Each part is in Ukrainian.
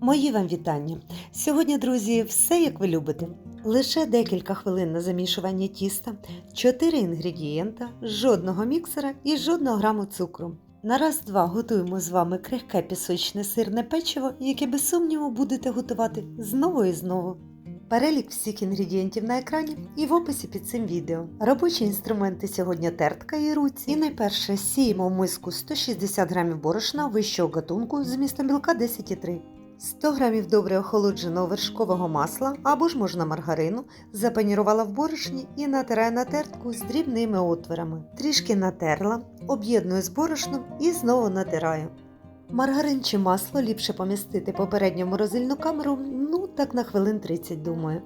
Мої вам вітання. Сьогодні, друзі, все як ви любите. Лише декілька хвилин на замішування тіста, 4 інгредієнта, жодного міксера і жодного граму цукру. На раз-два готуємо з вами крихке пісочне сирне печиво, яке без сумніву будете готувати знову і знову. Перелік всіх інгредієнтів на екрані і в описі під цим відео. Робочі інструменти сьогодні тертка і руці. І найперше сіємо в миску 160 г борошна вищого гатунку з містом білка 10,3. 100 г добре охолодженого вершкового масла або ж можна маргарину, запанірувала в борошні і натираю на тертку з дрібними отворами. Трішки натерла, об'єдную з борошном і знову натираю. Маргарин чи масло ліпше помістити попередньо в морозильну камеру, ну так на хвилин 30, думаю.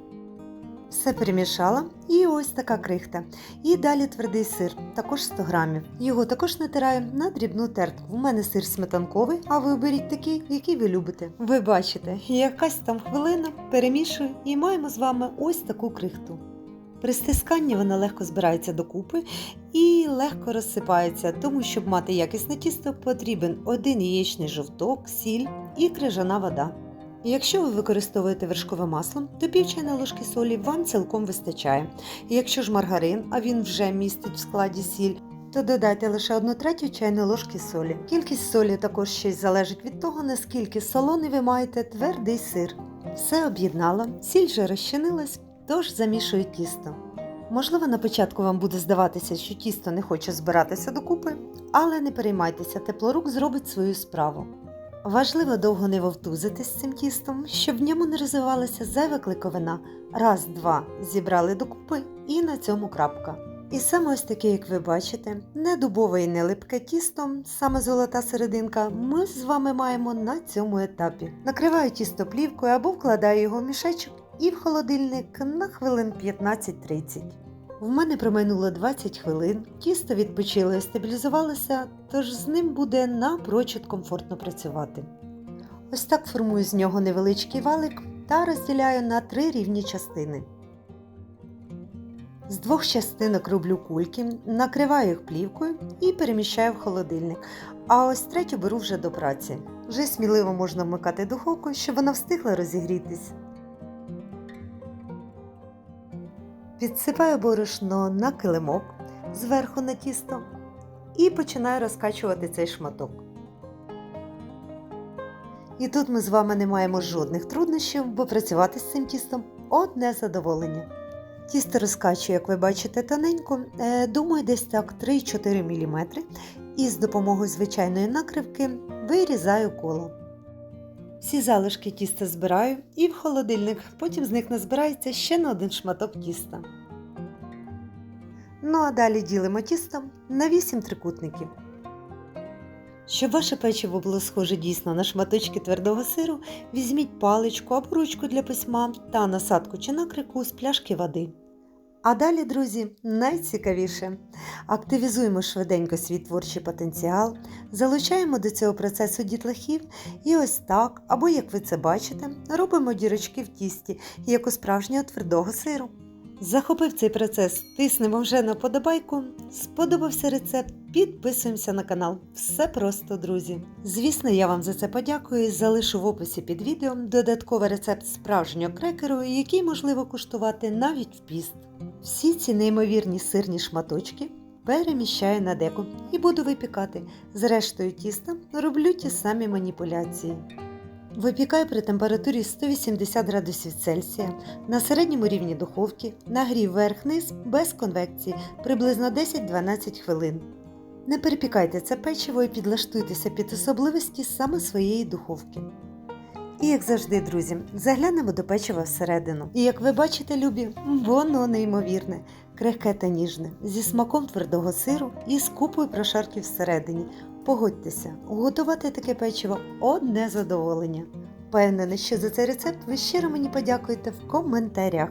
Все перемішала і ось така крихта. І далі твердий сир, також 100 грамів. Його також натираю на дрібну тертку. У мене сир сметанковий, а ви оберіть такий, який ви любите. Ви бачите, якась там хвилина, перемішую і маємо з вами ось таку крихту. При стисканні вона легко збирається докупи і легко розсипається, тому щоб мати якісне тісто, потрібен один яєчний жовток, сіль і крижана вода. Якщо ви використовуєте вершкове масло, то пів чайної ложки солі вам цілком вистачає. Якщо ж маргарин, а він вже містить в складі сіль, то додайте лише 1 третю чайної ложки солі. Кількість солі також ще залежить від того, наскільки солоний ви маєте твердий сир. Все об'єднала, сіль вже розчинилась, тож замішую тісто. Можливо, на початку вам буде здаватися, що тісто не хоче збиратися докупи, але не переймайтеся, теплорук зробить свою справу. Важливо довго не вовтузити з цим тістом, щоб в ньому не розвивалася зайва кликовина. Раз, два зібрали докупи і на цьому крапка. І саме ось таке, як ви бачите, не дубове і не липке тісто, саме золота серединка, ми з вами маємо на цьому етапі. Накриваю тісто плівкою або вкладаю його в мішечок і в холодильник на хвилин 15-30. В мене проминуло 20 хвилин, тісто відпочило і стабілізувалося, тож з ним буде напрочуд комфортно працювати. Ось так формую з нього невеличкий валик та розділяю на три рівні частини. З двох частинок роблю кульки, накриваю їх плівкою і переміщаю в холодильник. А ось третю беру вже до праці. Вже сміливо можна вмикати духовку, щоб вона встигла розігрітись. Підсипаю борошно на килимок зверху на тісто і починаю розкачувати цей шматок. І тут ми з вами не маємо жодних труднощів, бо працювати з цим тістом одне задоволення. Тісто розкачую, як ви бачите, тоненько, е, думаю, десь так 3-4 мм, і з допомогою звичайної накривки вирізаю коло. Всі залишки тіста збираю і в холодильник, потім з них назбирається ще на один шматок тіста. Ну а далі ділимо тісто на 8 трикутників. Щоб ваше печиво було схоже дійсно на шматочки твердого сиру, візьміть паличку або ручку для письма та насадку чи накрику з пляшки води. А далі, друзі, найцікавіше. Активізуємо швиденько свій творчий потенціал, залучаємо до цього процесу дітлахів і ось так, або як ви це бачите, робимо дірочки в тісті, як у справжнього твердого сиру. Захопив цей процес, тиснемо вже на подобайку. Сподобався рецепт, підписуємося на канал. Все просто, друзі. Звісно, я вам за це подякую залишу в описі під відео додатковий рецепт справжнього крекеру, який можливо куштувати навіть в піст. Всі ці неймовірні сирні шматочки переміщаю на деку і буду випікати. Зрештою тіста роблю ті самі маніпуляції. Випікаю при температурі 180 градусів Цельсія на середньому рівні духовки, нагрів верх-низ без конвекції приблизно 10-12 хвилин. Не перепікайте це печиво і підлаштуйтеся під особливості саме своєї духовки. І як завжди, друзі, заглянемо до печива всередину. І як ви бачите, любі, воно неймовірне, крихке та ніжне, зі смаком твердого сиру і з купою прошарків всередині. Погодьтеся, готувати таке печиво одне задоволення. Впевнена, що за цей рецепт ви щиро мені подякуєте в коментарях.